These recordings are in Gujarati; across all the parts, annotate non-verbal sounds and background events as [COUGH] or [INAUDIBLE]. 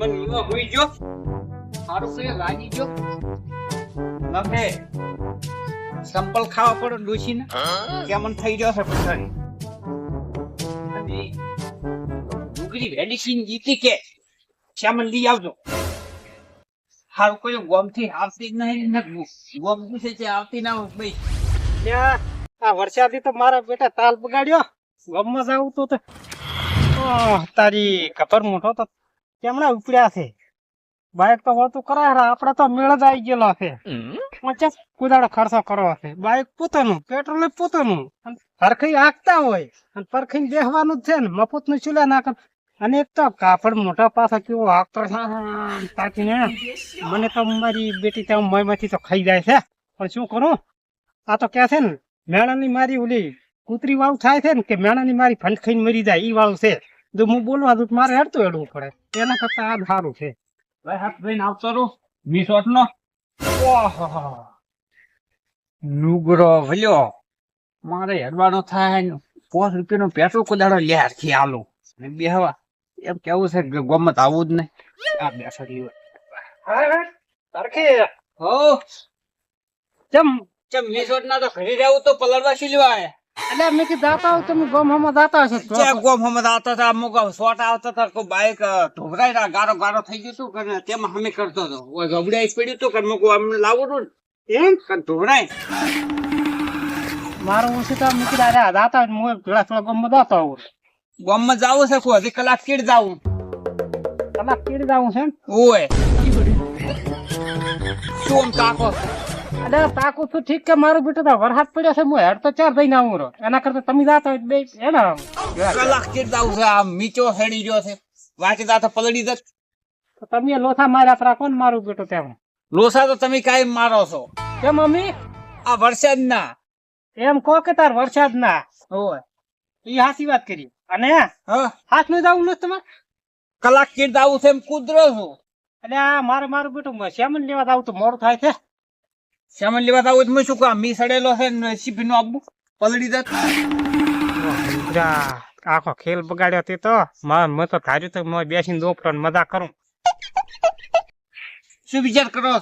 મને ઈમાં હોઈ ગયો. સારું કરે લાગી ગયો. નફે સંપલ ખાવા પડે ડોશી ને કેમન થઈ ગયો છે પછી ડુગરી મેડિસિન જીતી કે શ્યામન લઈ આવજો? હાલ કોઈ ગોમથી આવતી નહીં ગોમ પૂછે છે, આવતી ના હોય, ભાઈ. આ વરસાદી તો મારા બેટા તાલ બગાડ્યો. ગમમાં જાવું તે તારી કપર મોટો તો કેમણા ઉપડ્યા છે? બાઈક તો હોતું કરાય આપડે તો મેળ જ આવી ગયેલો છે. પચાસ કુદાડો ખર્ચો કરવો છે. બાઈક પોતાનું પેટ્રોલ પોતાનું. અને હરખઈ હાંકતા હોય. અને પરખી દેખવાનું જ છે ને મફતનું ચૂલા નાખે. અને એક તો કાપડ મોટા પાછા કેવો આમ તાકીને. મને તો મારી બેટી ત્યાં મયમાંથી તો ખાઈ જાય છે. પણ શું કરું? આ તો કે છે ને મેળાની મારી ઓલી કૂતરી વાળું થાય છે ને કે મેળાની મારી ફંડ ખાઈને મરી જાય એ વાળું છે. જો હું બોલવા દઉં તો મારે હેડતું હેડવું પડે. એના કરતા આ સારું છે. ભાઈ હાથ ભાઈ આવતો રહો વીસ વોટ નો ઓહો ભલ્યો. મારે હેડવાનો થાય પોસ રૂપિયા રૂપિયાનો પેટ્રોલ કુદાડો લ્યારથી આલો ને બે હવા એમ કેવું છે કે ગમત આવું જ નહીં. આ બેસો લીવર સરખી હો. ચમ ચમ વોટ ના તો ઘરે રહેવું તો પલળવા શું લેવા આયા? એટલે મેં કીધું જાતા હો તમે ગોમ જાતા દાતા તો. જે ગોમ હમણાં દાતા હતા અમુક શોટ આવતા હતા કોઈ બાઈક ઢોભરાઈ ગારો ગારો થઈ ગયો હતું કે તેમાં હમે કરતો હતો. ઓય ગબડાઈ પડ્યું હતું કે મૂકું અમને લાવું હતું એમ કે ઢોભરાઈ મારું ઓછું તો મેં આ જાતા હોય હું થોડા થોડા ગોમમાં જાતા હોઉં ગામમાં જાવું છે કોઈ અઢી કલાક કેડ જાવું. કલાક કીડ જાવું છે ને ઓય. શું આમ અરે તાકું છું ઠીક કે મારું બેટું તો વરસાદ પડ્યો છે હું હેડ તો ચાર દઈને આવું રહો એના કરતા તમે જાતા હોય બે હે ને? કલાક જાવું છે? આ મીચો હેડી ગયો છે. વાંચી તા પલડી જત. તો તમે લોથા માર્યા તરા કોણ મારું બેટું ત્યાં લોસા તો તમે કાઈ મારો છો? કે મમ્મી? આ વરસાદ ના એમ કહો કે તાર વરસાદ ના હોય એ હાસી વાત કરી. અને? હાથનું જાવું નથી તમારે? કલાક કેડ આવું છે એમ કુદરો છું? એટલે આ મારે મારું બેટું શેમન લેવા જાવું તો મોડું થાય છે. સામાન લેવા આવું તો મેં શું કામ મી સડેલો છે ને સીપી નું આબુ? પલડી જત. આખો ખેલ બગાડ્યો તે તો. માર મેં તો ધાર્યું તો મેં બેસીને દોપરો મજા કરું. શું વિચાર કરો?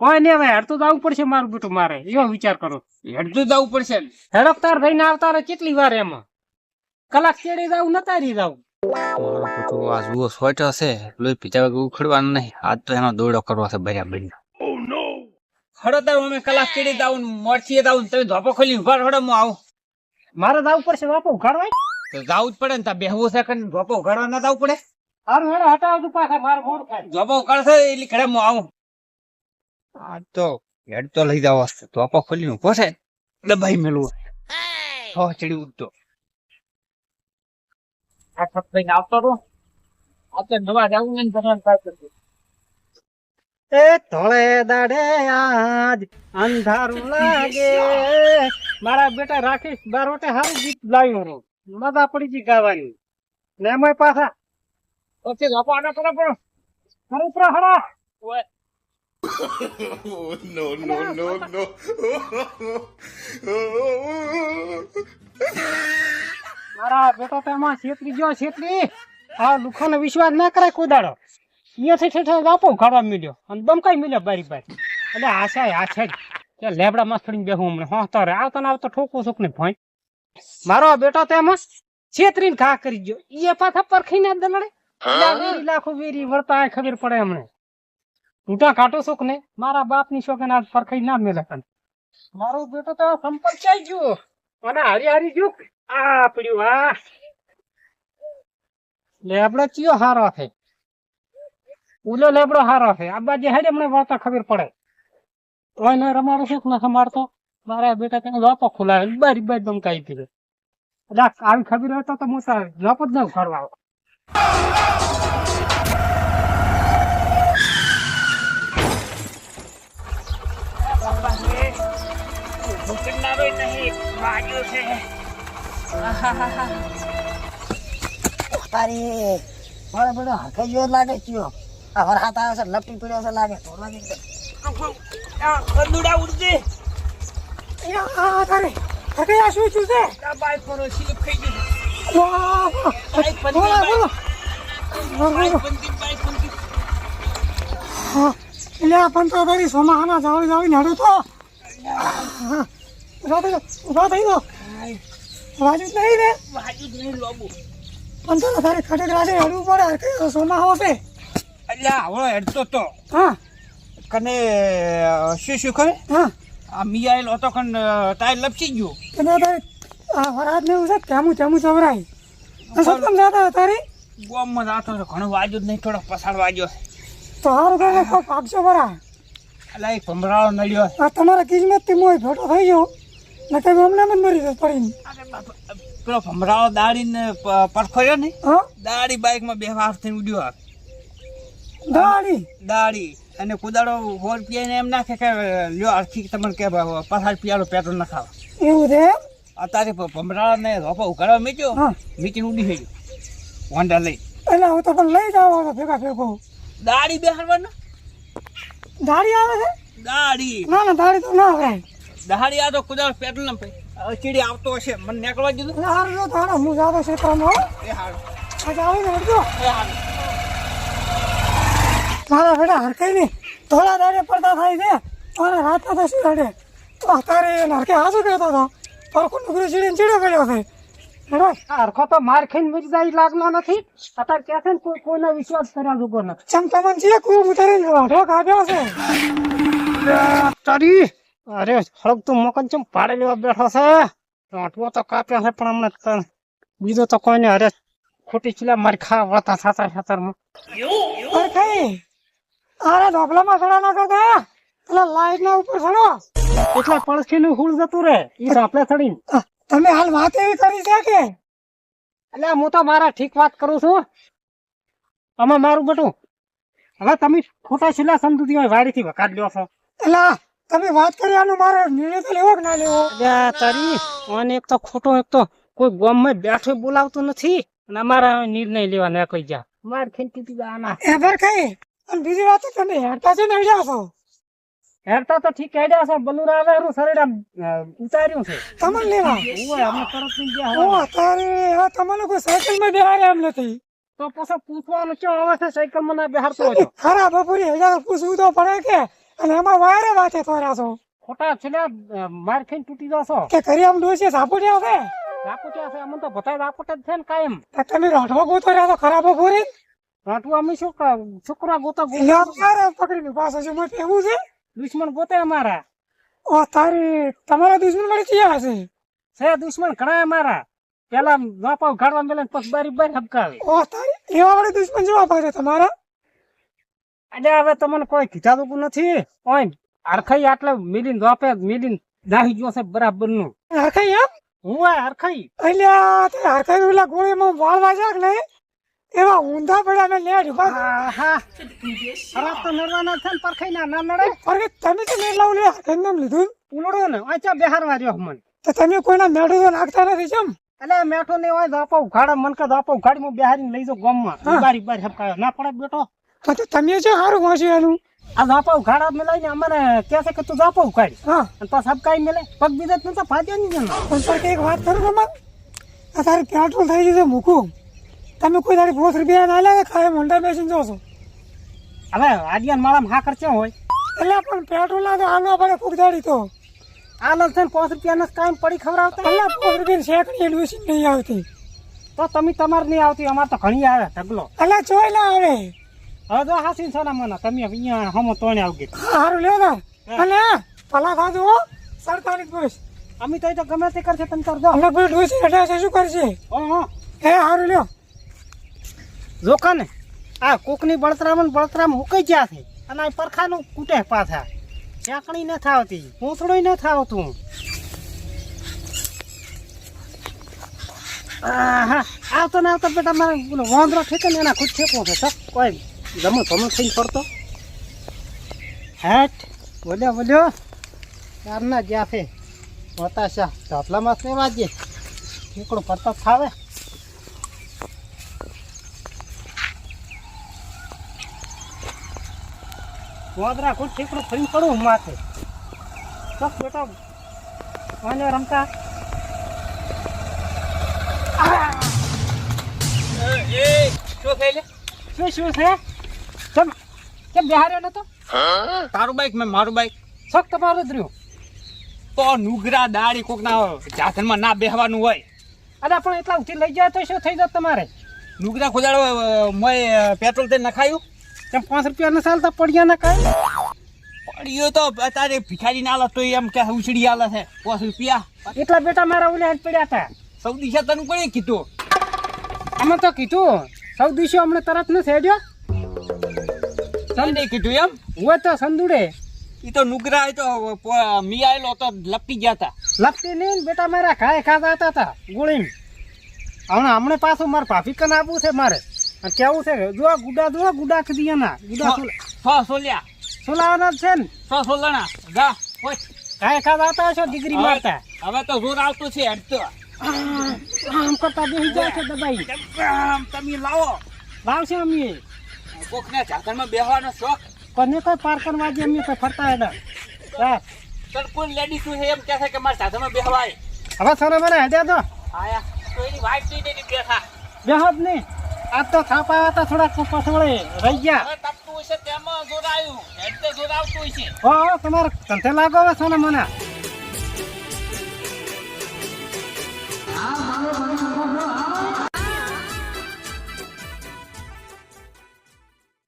કોઈ નહીં હવે હેડતું જવું પડશે મારું બેટું મારે. એવો વિચાર કરો. હેડતું જવું પડશે ને. હેડક તાર થઈને આવતા રે કેટલી વાર એમાં? કલાક ચેડી જાવું નતારી જાવું મારો બેટો આ જુઓ સ્વેટર છે. લોહી પીતા ઉખડવાનું નહીં. આજ તો એનો દોડો કરવો છે બરાબર. હડો તાર અમે કલાક કેડી દાઉન મોરથી દાઉન તમે ધોપો ખોલી ઊભા રહો હું આવું. મારે જવું પડશે બાપુ ઉઘાડવાય તો જાવું જ પડે ને તા બેહવું છે કે ધોપો ઉઘાડવા ના જવું પડે? હારું હેડો તું પાછા માર મોડ ખાય ધોપો ઉઘાડશે એટલે ખડે હું આવું. આ તો હેડ તો લઈ જાવ ધોપો ખોલી ઊભો છે. દબાઈ મેલું હો ચડી ઉઠતો આ છત આવતો તો આ તો નવા જાવું ને ભગવાન પાસે એ ધોળે દાડે આજ અંધારું લાગે. મારા બેટા રાખીશ બારોટે હારું ગીત લાવ્યો રો. મજા પડી જી ગાવાની. ને એમાંય પાછા. ઓકે ધોપો આનો કરો પડો હરો પ્રહરા હરો. નો નો નો નો. મારા બેટા તેમાં એમાં છેતરી ગયો છેતરી. આ લુખાનો વિશ્વાસ ના કરાય કોઈ દાડો અહીંયાથી ઠેઠ બાપો ઘડવા મળ્યો અને બમકાઈ મળ્યો બારી બારી. એટલે આશા આછા જ. કે લેબડા માં ચડીને બેહું હમણાં. હા તારે આવતો ને આવતો ઠોકું છું ને ભાઈ મારો બેટો તો એમાં છેતરીને ઘા કરી ગયો. એ પાછા પરખી ના દલડે લાખો વેરી વળતા ખબર પડે હમણે. તૂટા કાટો સુખ ને મારા બાપની શોખન આજ પરખાઈ ના મેલે મારો બેટો તો સંપર્ક ચાઈ ગયો. અને હારી હારી ગયો. આ પડ્યું આ. લેબડો ચિયો હારો છે. ઉલો લેબડો હારો છે. આ બાજુ હેડે મને વાતા ખબર પડે. ઓય રમાડો છે ન સમારતો મારા બેટા ત્યાં લોપો ખુલાવે બારી બારી દમકાઈ દીધો. એટલે આ આવી ખબર હોય તો હું તો લોપ જ ન કરવા તારી મારે બધો હાથે જેવો લાગે છે. વરસાદ આવ્યો છે લપટી પડ્યો છે લાગે. તો લાગે કંદુડા ઉડજે. આ તારે હકે આ શું શું છે? બાઈક પર સ્લીપ ખાઈ ગઈ વાહ, વાહ. બાઈક. બોલો, બોલો. બાઈક બંધી બાઈક બંધી હા. એટલે આ પંતરા તારી સોમાહાના જાવડી જાવડી નડું તો. ઊભા થઈ જાઓ, ઊભા થઈ જાઓ. રાજુ જ નહીં ને. બાજુ જ નહીં લોબુ. પંતરા તારી ખટેક રાજે હડવું પડે. સોમા સોમાહો છે હવે હેડતો તો. હા. કને શું શું ખરે હા. આ મિયાઈલ હતો કન ટાયર લપસી ગયો. કને તારી આ વરાત ને છે કેમું તેમું આ શું જાતા હતા તારી? ગોમમાં જાતો હતો ઘણો વાજ્યો જ નહીં થોડો પસાર વાજો તો હારું કાંઈ કોઈ પાકશો બરા અલા એક ભમરાળો નડ્યો આ તમારા કિસ્મતથી મોય ફોટો થઈ ગયો. ને કઈ હમણાં જ મરી જશે પડીને. અરે બાપા, પેલો ભમરાળો દાડીને પરખોયો ને? હા. દાડી બાઇકમાં બે વાર થઈ ઉડ્યો આ. દાડી દાડી અને કુદાડો હોર પીને એમ નાખે કે લ્યો આખી તમને કે પસાડ પિયાલો પેટ્રોલ નખાવ. એવું છે? અત્યારે ભમરાળા ને રોપો ઉકાળવા મીચ્યો. હા. મીચીને ઉડી થઈ ગયો હોન્ડા લઈ. એટલે હું તો પણ લઈ જાવ તો ભેગા ભેગો. દાડી બેહાડવાના? દાડી આવે છે? દાડી ના ના દાડી તો ના આવે દાડી આ તો કુદાડો પેટ્રોલ ના પે ચીડી આવતો હશે. મને નીકળવા દીધું. હારું જો તારા હું જાતો ક્ષેત્રમાં હો. એ હારું. આજે આવીને હટજો એ હારું. મારા બેટા હરકાઈ નહીં. થોડા દાડે પડતા થાય છે. તારે રાતના તો શું દાડે તો અત્યારે હરકે હાસુ કહેતો હતો પરખું નોકરી ચીડીને ચીડો પડ્યો છે. હરખો તો માર ખાઈને મરી જાય લાગનો નથી. અત્યારે કહે છે કોઈ કોઈનો વિશ્વાસ કર્યા જુગો નથી. ચમ તમને છે કું ઉતારીને વાઢો કાઢ્યો છે. તારી અરે હળક તું મોકન ચમ પાડે લેવા બેઠો છે. વાંટવો તો કાપ્યો છે પણ અમને બીજો તો કોઈને અરે ખોટી ચીલા મારી ખા વતા થતા ખેતરમાં અરે કઈ અરે ઢોકલામાં સડા નાખો કે પેલા લાઈટ ના ઉપર સડો. એટલે પડખી નું હુળ જતું રે ઈ ઢોકલે સડી તમે હાલ વાત એવી કરી છે કે? એટલે હું તો મારા ઠીક વાત કરું છું. આમાં મારું બટું હવે તમે ખોટા છેલ્લા સમજૂતી હોય વાડીથી વકાત લ્યો છો. એટલે તમે વાત કરી આનું મારો નિર્ણય તો લેવો કે ના લેવો? તારી અને એક તો ખોટો એક તો કોઈ ગામમાં બેઠો બોલાવતો નથી. અને અમારા નિર્ણય લેવા ના કોઈ જા માર ખેંચી દીધા આના. એબર કઈ અને બીજી વાત તમે હેડતા છે ને હેડ્યા છો? હેડતા તો ઠીક હેડ્યા છો બલુરા આવે હું શરીર ઉતાર્યું છે. તમને લેવા? ઓય અમે તરતની ગયા ઓ અત્યારે આ તમને કોઈ સાયકલમાં બેહારે એમ નથી. તો પછી પૂછવાનું કેમ આવે છે સાયકલમાં ના બેહારતો હતો [LAUGHS] ખરા બપોરી હેડા પૂછવું તો પડે કે અને એમાં વાયરે વાતે થોડા છો. ખોટા છે ને માર ખાઈને તૂટી જશો. કે કરી આમ ડોસી સાપોટ્યા છે? સાપોટ્યા છે અમને તો બધા સાપોટ જ છે ને કાયમ. તમે રાઠવા ગોતો રહ્યા તો ખરાબ બપોરી? રાઠવા અમે છોકરા છોકરા ગોતા ગોતા પકડીને પાસે છે મત એવું છે? દુશ્મન પોતે અમારા. ઓ તારી તમારા દુશ્મન મળી ક્યાં હશે? છે દુશ્મન ઘણા અમારા. પેલા વાપા ઉઘાડવા મેલે પગ બારી બારી હબકાવે. ઓ તારી એવા વાળા દુશ્મન જેવા પાસે તમારા? અને હવે તમને કોઈ કીધા તો નથી. ઓય હરખાઈ આટલે મિલીન વાપે મિલીન દાહી ગયો છે બરાબરનું હરખાઈ એમ? હું હરખાઈ. એટલે હરખાઈ ઓલા ગોળીમાં વાળવા કે નહીં? એવા ઊંધા પડ્યા ને લેડ હા ખરાબ તો નડવાના છે ને પરખાઈ ના ના નડે પરખે તમે તો મેળ લાવ લે હરખાઈ લીધું. ઉલડો ને આચા બેહાર વાર્યો મન તો તમે કોઈના મેઠું તો નાખતા નથી કેમ? એટલે મેઠો ને હોય દાપો ઘાડા મન કે દાપો ઉઘાડી માં બેહારીને લઈ જાઓ ગામમાં. બારી બારી હપકાયો. ના પડે બેટો તો તમે છે સારું વાંચ્યું એનું? આ દાપો ઉઘાડા મેલાઈને અમારે કહે છે કે તું દાપો ઉઘાડ. હા. અને પછી હપકાઈ મેલે. પગ બીજા તું તો ફાટ્યો નહીં જનો પણ એક વાત કરું તમારે? તારે પેટ્રોલ થઈ ગયું છે મૂકું. તમે કોઈ તારી પોસ રૂપિયા ના લે ખાય મોંડા બેસીને જોશો હવે આડિયાન માળામાં હા ખર્ચો હોય. એટલે પણ પેટ્રોલ ના તો આલવા પડે ફૂક દાડી તો. આ છે ને પાંચ રૂપિયાનો કાંઈ પડી ખવડાવતા? એટલે પાંચ રૂપિયા શેકડી એડમિશન નહીં આવતી. તો તમે તમારે નહીં આવતી અમારે તો ઘણી આવે ઢગલો. એટલે જોઈ ના આવે. હવે તો હાસી સોના મને તમે અહીંયા હમો તોણે આવગે સારું લ્યો ને અને પલા ખાધું હો. સરકારી બસ. અમે તો તો ગમે તે કરશે તમે કરજો અમે કોઈ ડોસી હટાશે શું કરશે? હા હે. સારું લ્યો. જોકા ને. આ કોકની બળતરામાં બળતરામ મુકાઈ ગયા છે. અને આ પરખાનું કૂટે પાછા. ચાકણી ન થાવતી પૂંછડું ન થાવતું. હા આવતો ને આવતો બેટા મારે પેલો વાંદરો ઠેકે ને એના ખુદ ઠેકવો છે સર કોઈ ગમો ગમો થઈને પડતો હેટ બોલ્યો બોલ્યો. ચારના જ્યાં છે? હતાશા માસ ને વાજે ઠેકડું પડતો થાવે. વાંદરા કોઈ ઠેકડું ફરી પડું માથે. બસ બેટા વાંજો રમતા. શું થઈ લે? શું શું છે? તમ કેમ બિહાર્યો નતો? તારું બાઈક મેં મારું બાઈક શોખ તમારું જ રહ્યું. તો નુગરા દાડી કોકના જાતનમાં ના બેહવાનું હોય. અરે પણ એટલા ઉઠી લઈ જાય તો શું થઈ જાય તમારે? નુગરા ખોદાડો મેં પેટ્રોલ તે નખાયું? કેમ પાંચ રૂપિયા ને ચાલતા પડ્યા ના કાંઈ? પડ્યો તો તારે ભિખારી ના તો એમ કે ઉછળી આલે છે. પાંચ રૂપિયા. એટલા બેટા મારા ઓલે હાથ પડ્યા હતા. સૌ દિશા તને કોણે કીધું? અમે તો કીધું સૌ દિવસો અમને તરત ન થયો તને કીધું એમ? હોય તો સંદુડે. એ તો નુગરા એ તો પ- મી આયેલો તો લપટી ગયા તા લપટી નહીં બેટા મારા ખાય ખાતા હતા તા હમણાં હમણાં પાછું મારે ભાભી કન આપવું છે મારે? કેવું છે? જો ગુડા જો ગુડા કદી ના ગુડા સો સોલ્યા. સોલાવાના છે ને? સો સોલાના ગા હોય. કાય ખાતા વાતા છો દીકરી મારતા? હવે તો જોર આવતો છે હેડ તો. આમ કરતા બેસી જાય છે દબાઈ. આમ તમે લાવો. લાવશે અમે કોકને ઝાકળમાં બેહવાનો શોખ? કોને કોઈ પાર્કર વાજી અમે તો ફરતા હતા હા તન કોઈ લેડીઝ છે એમ કહે છે કે મારે ઝાકળમાં બેહવાય. હવે સરે મને હદ્યા તો. આયા. તો એની વાઈફ નહીં બેઠા. બેહત નહીં. આ તો થાપા હતા થોડા પછવડે રહી ગયા તપતું હશે તેમાં જોર આવ્યું હેડ તો જોર હો હો તમારે ધંધે લાગો છો ને મને હા મારો